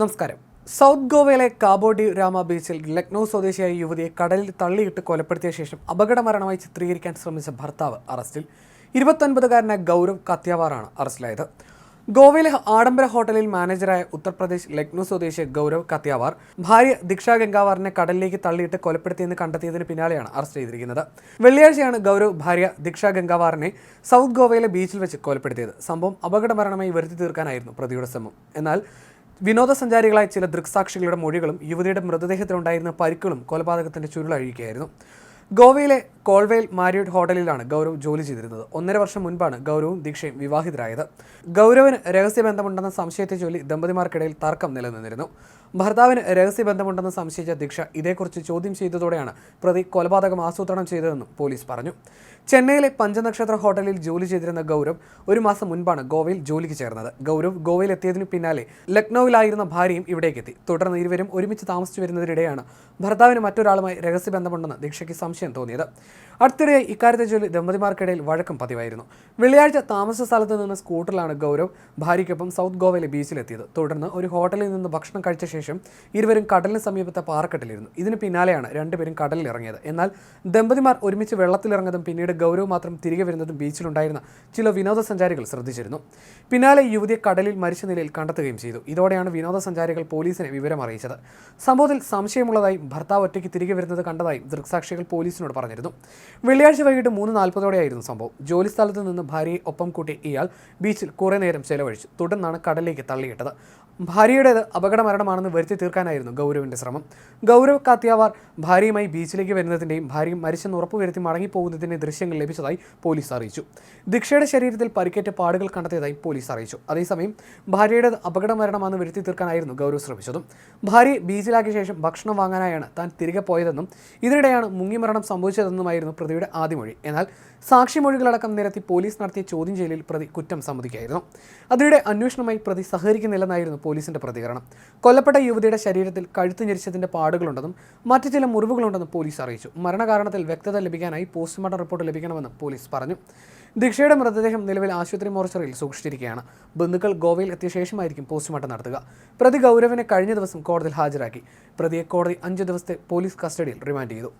നമസ്കാരം. സൗത്ത് ഗോവയിലെ കാബോഡി രാമ ബീച്ചിൽ ലക്നൗ സ്വദേശിയായ യുവതിയെ കടലിൽ തള്ളിയിട്ട് കൊലപ്പെടുത്തിയ ശേഷം അപകടമരണമായി ചിത്രീകരിക്കാൻ ശ്രമിച്ച ഭർത്താവ് അറസ്റ്റിൽ ഇരുപത്തൊൻപതുകാരനായ ഗൗരവ് കത്യാവാറാണ് അറസ്റ്റിലായത്. ഗോവയിലെ ആഡംബര ഹോട്ടലിൽ മാനേജറായ ഉത്തർപ്രദേശ് ലക്നൗ സ്വദേശി ഗൗരവ് കത്യാവാർ ഭാര്യ ദീക്ഷ ഗംഗാവാറിനെ കടലിലേക്ക് തള്ളിയിട്ട് കൊലപ്പെടുത്തിയെന്ന് കണ്ടെത്തിയതിന് പിന്നാലെയാണ് അറസ്റ്റ് ചെയ്തിരിക്കുന്നത്. വെള്ളിയാഴ്ചയാണ് ഗൗരവ് ഭാര്യ ദീക്ഷ ഗംഗാവാറിനെ സൗത്ത് ഗോവയിലെ ബീച്ചിൽ വെച്ച് കൊലപ്പെടുത്തിയത്. സംഭവം അപകടമരണമായി വരുത്തി തീർക്കാനായിരുന്നു പ്രതിയുടെ ശ്രമം. എന്നാൽ വിനോദസഞ്ചാരികളായ ചില ദൃക്സാക്ഷികളുടെ മൊഴികളും യുവതിയുടെ മൃതദേഹത്തിലുണ്ടായിരുന്ന പരിക്കുകളും കൊലപാതകത്തിന്റെ ചുരുളഴിയുകയായിരുന്നു. ഗോവയിലെ കോൾവേൽ മാരിയഡ് ഹോട്ടലിലാണ് ഗൗരവ് ജോലി ചെയ്തിരുന്നത്. ഒന്നര വർഷം മുൻപാണ് ഗൗരവും ദീക്ഷയും വിവാഹിതരായത്. ഗൗരവിന് രഹസ്യബന്ധമുണ്ടെന്ന സംശയത്തെ ചൊല്ലി ദമ്പതിമാർക്കിടയിൽ തർക്കം നിലനിന്നിരുന്നു. ഭർത്താവിന് രഹസ്യബന്ധമുണ്ടെന്ന് സംശയിച്ച ദീക്ഷ ഇതേക്കുറിച്ച് ചോദ്യം ചെയ്തതോടെയാണ് പ്രതി കൊലപാതകം ആസൂത്രണം ചെയ്തതെന്നും പോലീസ് പറഞ്ഞു. ചെന്നൈയിലെ പഞ്ചനക്ഷത്ര ഹോട്ടലിൽ ജോലി ചെയ്തിരുന്ന ഗൗരവ് ഒരു മാസം മുൻപാണ് ഗോവയിൽ ജോലിക്ക് ചേർന്നത്. ഗൗരവ് ഗോവയിൽ എത്തിയതിനു പിന്നാലെ ലക്നൌവിലായിരുന്ന ഭാര്യയും ഇവിടേക്കെത്തി. തുടർന്ന് ഇരുവരും ഒരുമിച്ച് താമസിച്ചു വരുന്നതിനിടെയാണ് ഭർത്താവിന് മറ്റൊരാളുമായി രഹസ്യബന്ധമുണ്ടെന്ന് ദീക്ഷയ്ക്ക് സംശയം തോന്നിയത്. അടുത്തിടെ ഇക്കാര്യത്തെ ചൊല്ലി ദമ്പതിമാർക്കിടയിൽ വഴക്കം പതിവായിരുന്നു. വെള്ളിയാഴ്ച താമസ സ്ഥലത്ത് നിന്ന് സ്കൂട്ടറിലാണ് ഗൗരവ് ഭാര്യയ്ക്കൊപ്പം സൗത്ത് ഗോവയിലെ ബീച്ചിലെത്തിയത്. തുടർന്ന് ഒരു ഹോട്ടലിൽ നിന്ന് ഭക്ഷണം കഴിച്ച ശേഷം ഇരുവരും കടലിന് സമീപത്തെ പാറക്കെട്ടിലിരുന്നു. ഇതിന് പിന്നാലെയാണ് രണ്ടുപേരും കടലിൽ ഇറങ്ങിയത് എന്നാൽ ദമ്പതിമാർ ഒരുമിച്ച് വെള്ളത്തിലിറങ്ങുന്നതും പിന്നീട് ഗൗരവ് മാത്രം തിരികെ വരുന്നതും ബീച്ചിലുണ്ടായിരുന്ന ചില വിനോദസഞ്ചാരികൾ ശ്രദ്ധിച്ചിരുന്നു. പിന്നാലെ യുവതിയെ കടലിൽ മരിച്ച നിലയിൽ കണ്ടെത്തുകയും ചെയ്തു. ഇതോടെയാണ് വിനോദസഞ്ചാരികൾ പോലീസിനെ വിവരം അറിയിച്ചത് സംഭവത്തിൽ സംശയമുള്ളതായും ഭർത്താവ് ഒറ്റയ്ക്ക് തിരികെ വരുന്നത് കണ്ടതായും ദൃക്സാക്ഷികൾ പോലീസിനോട് പറഞ്ഞിരുന്നു. വെള്ളിയാഴ്ച വൈകിട്ട് മൂന്ന് നാൽപ്പതോടെയായിരുന്നു സംഭവം. ജോലി സ്ഥലത്ത് നിന്ന് ഭാര്യയെ ഒപ്പം കൂട്ടി ഇയാൾ ബീച്ചിൽ കുറേ നേരം ചെലവഴിച്ചു. തുടർന്നാണ് കടലിലേക്ക് തള്ളിയിട്ടത്. ഭാര്യയുടേത് അപകട മരണമാണെന്ന് വരുത്തി തീർക്കാനായിരുന്നു ഗൗരവിന്റെ ശ്രമം. ഗൗരവ് കാത്തിയാവാർ ഭാര്യയുമായി ബീച്ചിലേക്ക് വരുന്നതിന്റെയും ഭാര്യയും മരിച്ചെന്ന് ഉറപ്പുവരുത്തി മടങ്ങിപ്പോകുന്നതിന്റെ ദൃശ്യങ്ങൾ ലഭിച്ചതായി പോലീസ് അറിയിച്ചു. ദീക്ഷയുടെ ശരീരത്തിൽ പരിക്കേറ്റ പാടുകൾ കണ്ടെത്തിയതായി പോലീസ് അറിയിച്ചു. അതേസമയം ഭാര്യയുടേത് അപകട മരണമാണെന്ന് വരുത്തി തീർക്കാനായിരുന്നു ഗൗരവ് ശ്രമിച്ചതും. ഭാര്യയെ ബീച്ചിലാക്കിയ ശേഷം ഭക്ഷണം വാങ്ങാനായാണ് താൻ തിരികെ പോയതെന്നും ഇതിനിടെയാണ് മുങ്ങിമരണം സംഭവിച്ചതെന്നുമായിരുന്നു പ്രതിയുടെ ആദ്യമൊഴി എന്നാൽ സാക്ഷിമൊഴികളടക്കം നിരത്തി പോലീസ് നടത്തിയ ചോദ്യം ചെയ്യലിൽ പ്രതി കുറ്റം സമ്മതിക്കായിരുന്നു അതിനിടെ അന്വേഷണമായി പ്രതി സഹകരിക്കുന്നില്ലെന്നായിരുന്നു പോലീസിന്റെ പ്രതികരണം. കൊല്ലപ്പെട്ട യുവതിയുടെ ശരീരത്തിൽ കഴുത്ത് ഞെരിച്ചതിന്റെ പാടുകളുണ്ടെന്നും മറ്റു ചില മുറിവുകളുണ്ടെന്നും പോലീസ് അറിയിച്ചു. മരണകാരണത്തിൽ വ്യക്തത ലഭിക്കാനായി പോസ്റ്റ്മോർട്ടം റിപ്പോർട്ട് ലഭിക്കണമെന്നും പോലീസ് പറഞ്ഞു. ദീക്ഷയുടെ മൃതദേഹം നിലവിൽ ആശുപത്രി മോർച്ചറിയിൽ സൂക്ഷിച്ചിരിക്കുകയാണ്. ബന്ധുക്കൾ ഗോവയിൽ എത്തിയ ശേഷമായിരിക്കും പോസ്റ്റ്മോർട്ടം നടത്തുക. പ്രതി ഗൗരവിനെ കഴിഞ്ഞ ദിവസം കോടതിയിൽ ഹാജരാക്കി. പ്രതിയെ കോടതി അഞ്ച് ദിവസത്തെ പോലീസ് കസ്റ്റഡിയിൽ റിമാൻഡ് ചെയ്തു.